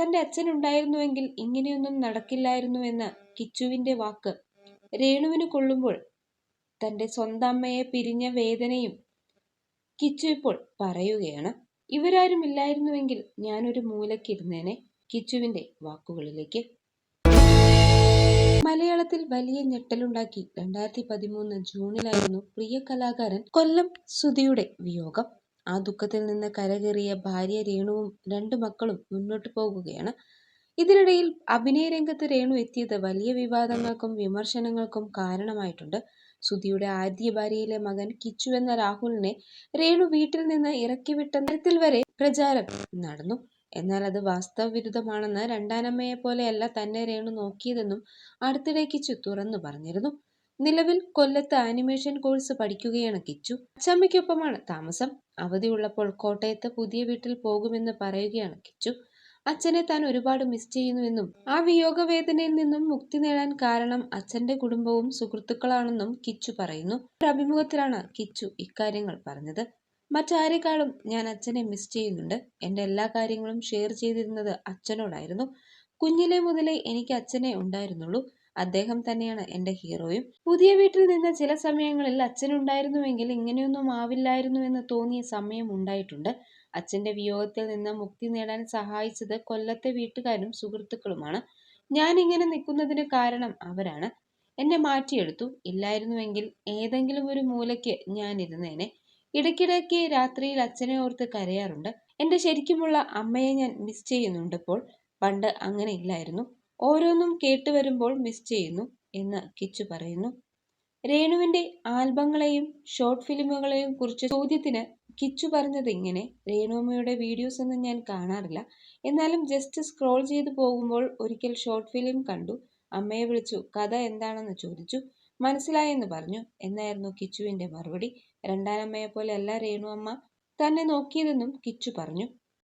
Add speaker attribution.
Speaker 1: തന്റെ അച്ഛൻ ഉണ്ടായിരുന്നുവെങ്കിൽ ഇങ്ങനെയൊന്നും നടക്കില്ലായിരുന്നു എന്ന കിച്ചുവിന്റെ വാക്ക് രേണുവിന് കൊള്ളുമ്പോൾ തന്റെ സ്വന്തം അമ്മയെ പിരിഞ്ഞ വേദനയും കിച്ചു ഇപ്പോൾ പറയുകയാണ് ഇവരാരും ഇല്ലായിരുന്നുവെങ്കിൽ ഞാനൊരു മൂലക്കിരുന്നേനെ കിച്ചുവിന്റെ വാക്കുകളിലേക്ക്. മലയാളത്തിൽ വലിയ ഞെട്ടലുണ്ടാക്കി രണ്ടായിരത്തി പതിമൂന്ന് ജൂണിലായിരുന്നു പ്രിയ കലാകാരൻ കൊല്ലം സുധിയുടെ വിയോഗം. ആ ദുഃഖത്തിൽ നിന്ന് കരകയറിയ ഭാര്യ രേണുവും രണ്ട് മക്കളും മുന്നോട്ടു പോകുകയാണ്. ഇതിനിടയിൽ അഭിനയ രംഗത്ത് രേണു എത്തിയത് വലിയ വിവാദങ്ങൾക്കും വിമർശനങ്ങൾക്കും കാരണമായിട്ടുണ്ട്. സുധിയുടെ ആദ്യ ഭാര്യയിലെ മകൻ കിച്ചു എന്ന രാഹുലിനെ രേണു വീട്ടിൽ നിന്ന് ഇറക്കിവിട്ട തരത്തിൽ വരെ പ്രചാരം നടന്നു. എന്നാൽ അത് വാസ്തവവിരുദ്ധമാണെന്ന് രണ്ടാനമ്മയെ പോലെയല്ല തന്നെ രേണു നോക്കിയതെന്നും അടുത്തിടെ കിച്ചു തുറന്നു പറഞ്ഞിരുന്നു. നിലവിൽ കൊല്ലത്ത് ആനിമേഷൻ കോഴ്സ് പഠിക്കുകയാണ് കിച്ചു. അച്ചമ്മയ്ക്കൊപ്പമാണ് താമസം. അവധിയുള്ളപ്പോൾ കോട്ടയത്ത് പുതിയ വീട്ടിൽ പോകുമെന്ന് പറയുകയാണ് കിച്ചു. അച്ഛനെ താൻ ഒരുപാട് മിസ് ചെയ്യുന്നുവെന്നും ആ വിയോഗവേദനയിൽ നിന്നും മുക്തി നേടാൻ കാരണം അച്ഛന്റെ കുടുംബവും സുഹൃത്തുക്കളാണെന്നും കിച്ചു പറയുന്നു. ഒരു അഭിമുഖത്തിലാണ് കിച്ചു ഇക്കാര്യങ്ങൾ പറഞ്ഞത്. മറ്റാരെക്കാളും ഞാൻ അച്ഛനെ മിസ് ചെയ്യുന്നുണ്ട്. എന്റെ എല്ലാ കാര്യങ്ങളും ഷെയർ ചെയ്തിരുന്നത് അച്ഛനോടായിരുന്നു. കുഞ്ഞിലെ മുതലേ എനിക്ക് അച്ഛനെ ഉണ്ടായിരുന്നുള്ളൂ. അദ്ദേഹം തന്നെയാണ് എന്റെ ഹീറോയും. പുതിയ വീട്ടിൽ നിന്ന് ചില സമയങ്ങളിൽ അച്ഛനുണ്ടായിരുന്നുവെങ്കിൽ ഇങ്ങനെയൊന്നും ആവില്ലായിരുന്നു എന്ന് തോന്നിയ സമയം ഉണ്ടായിട്ടുണ്ട്. അച്ഛന്റെ വിയോഗത്തിൽ നിന്ന് മുക്തി നേടാൻ സഹായിച്ചത് കൊല്ലത്തെ വീട്ടുകാരും സുഹൃത്തുക്കളുമാണ്. ഞാൻ ഇങ്ങനെ നിൽക്കുന്നതിന് കാരണം അവരാണ്. എന്നെ മാറ്റിയെടുത്തു. ഇല്ലായിരുന്നുവെങ്കിൽ ഏതെങ്കിലും ഒരു മൂലയ്ക്ക് ഞാൻ ഇരുന്നേനെ. ഇടയ്ക്കിടയ്ക്ക് രാത്രിയിൽ അച്ഛനെ ഓർത്ത് കരയാറുണ്ട്. എന്റെ ശരിക്കുമുള്ള അമ്മയെ ഞാൻ മിസ് ചെയ്യുന്നുണ്ടിപ്പോൾ പണ്ട് അങ്ങനെ ഇല്ലായിരുന്നു. ഓരോന്നും കേട്ടുവരുമ്പോൾ മിസ് ചെയ്യുന്നു എന്ന് കിച്ചു പറയുന്നു. രേണുവിന്റെ ആൽബങ്ങളെയും ഷോർട്ട് ഫിലിമുകളെയും കുറിച്ച് ചോദ്യത്തിന് കിച്ചു പറഞ്ഞത് ഇങ്ങനെ രേണുമ്മയുടെ വീഡിയോസ് ഒന്നും ഞാൻ കാണാറില്ല. എന്നാലും ജസ്റ്റ് സ്ക്രോൾ ചെയ്തു പോകുമ്പോൾ ഒരിക്കൽ ഷോർട്ട് ഫിലിം കണ്ടു. അമ്മയെ വിളിച്ചു കഥ എന്താണെന്ന് ചോദിച്ചു. മനസ്സിലായെന്ന് പറഞ്ഞു. എന്നായിരുന്നു കിച്ചുവിന്റെ മറുപടി. രണ്ടാനമ്മയെ പോലെ അല്ല രേണു അമ്മ തന്നെ നോക്കിയതെന്നും കിച്ചു പറഞ്ഞു.